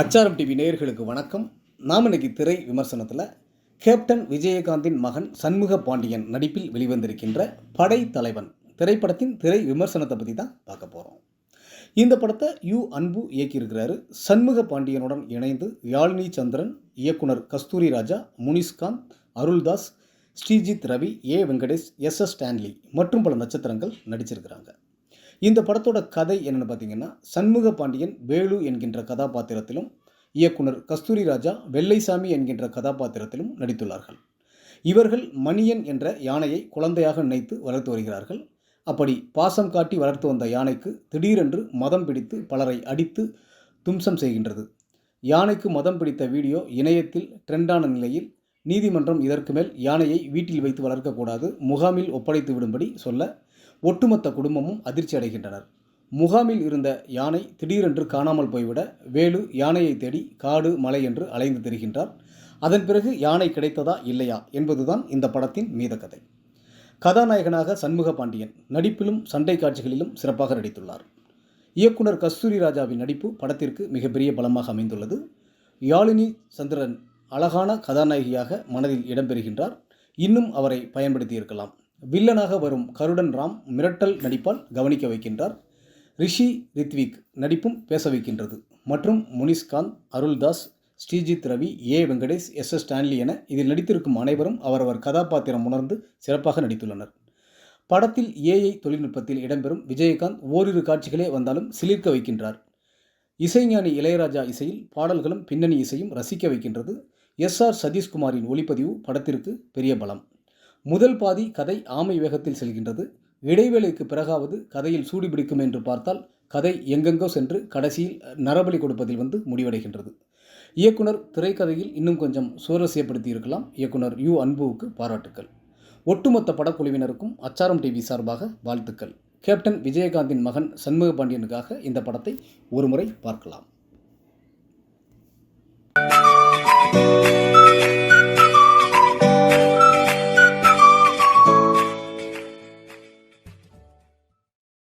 அச்சாரம் டிவி நேயர்களுக்கு வணக்கம். நாம் இன்னைக்கு திரை விமர்சனத்தில் கேப்டன் விஜயகாந்தின் மகன் சண்முக பாண்டியன் நடிப்பில் வெளிவந்திருக்கின்ற படை தலைவன். திரைப்படத்தின் திரை விமர்சனத்தை பற்றி தான் பார்க்க போகிறோம் இந்த படத்தை யு அன்பு இயக்கியிருக்கிறாரு சண்முக பாண்டியனுடன் இணைந்து யாழினி சந்திரன் இயக்குனர் Kasthuri Raja Munishkanth Aruldas Sreejith Ravi A Venkatesh S S Stanley மற்றும் பல நட்சத்திரங்கள் நடிச்சிருக்கிறாங்க. இந்த படத்தோட கதை என்னென்னு பார்த்தீங்கன்னா சண்முக பாண்டியன் வேலு என்கின்ற கதாபாத்திரத்திலும் இயக்குனர் கஸ்தூரி ராஜா வெள்ளைசாமி என்கின்ற கதாபாத்திரத்திலும் நடித்துள்ளார்கள். இவர்கள் மணியன் என்ற யானையை குழந்தையாக நினைத்து வளர்த்து வருகிறார்கள். அப்படி பாசம் காட்டி வளர்த்து வந்த யானைக்கு திடீரென்று மதம் பிடித்து பலரை அடித்து தும்சம் செய்கின்றது. யானைக்கு மதம் பிடித்த வீடியோ இணையத்தில் ட்ரெண்டான நிலையில் நீதிமன்றம் இதற்கு மேல் யானையை வீட்டில் வைத்து வளர்க்கக்கூடாது முகாமில் ஒப்படைத்து விடும்படி சொல்ல ஒட்டுமொத்த குடும்பமும் அதிர்ச்சி அடைகின்றனர். முகாமில் இருந்த யானை திடீரென்று காணாமல் போய்விட வேலு யானையை தேடி காடு மலை என்று அலைந்து திரிகின்றார் அதன் பிறகு யானை கிடைத்ததா இல்லையா என்பதுதான் இந்த படத்தின் மீத கதை கதாநாயகனாக சண்முக பாண்டியன் நடிப்பிலும் சண்டை காட்சிகளிலும் சிறப்பாக நடித்துள்ளார். இயக்குனர் கஸ்தூரி ராஜாவின் நடிப்பு படத்திற்கு மிகப்பெரிய பலமாக அமைந்துள்ளது. யாழினி சந்திரன் அழகான கதாநாயகியாக மனதில் இடம்பெறுகின்றார். இன்னும் அவரை பயன்படுத்தியிருக்கலாம் வில்லனாக வரும் கருடன் ராம் மிரட்டல் நடிப்பால் கவனிக்க வைக்கின்றார். ரிஷி ரித்விக் நடிப்பும் பேச வைக்கின்றது. மற்றும் Muniskanth Aruldas Sreejith Ravi A. Venkatesh S. S. Stanley என இதில் நடித்திருக்கும் அனைவரும் அவரவர் கதாபாத்திரம் உணர்ந்து சிறப்பாக நடித்துள்ளனர். படத்தில் ஏஐ தொழில்நுட்பத்தில் இடம்பெறும் விஜயகாந்த் ஓரிரு காட்சிகளே வந்தாலும் சிலிர்க்க வைக்கின்றார். இசைஞானி இளையராஜா இசையில் பாடல்களும் பின்னணி இசையும் ரசிக்க வைக்கின்றது. எஸ். ஆர். சதீஷ்குமாரின் ஒளிப்பதிவு படத்திற்கு பெரிய பலம். முதல் பாதி கதை ஆமை வேகத்தில் செல்கின்றது. இடைவேளைக்கு பிறகாவது கதையில் சூடுபிடிக்கும் என்று பார்த்தால் கதை எங்கெங்கோ சென்று கடைசியில் நரபலி கொடுப்பதில் வந்து முடிவடைகின்றது. இயக்குனர் திரைக்கதையில் இன்னும் கொஞ்சம் சுவாரஸ்யப்படுத்தி இருக்கலாம். இயக்குனர் யு. அன்புவுக்கு பாராட்டுக்கள். ஒட்டுமொத்த படக்குழுவினருக்கும் அச்சாரம் டிவி சார்பாக வாழ்த்துக்கள். கேப்டன் விஜயகாந்தின் மகன் சண்முக பாண்டியனுக்காக இந்த படத்தை ஒருமுறை பார்க்கலாம்.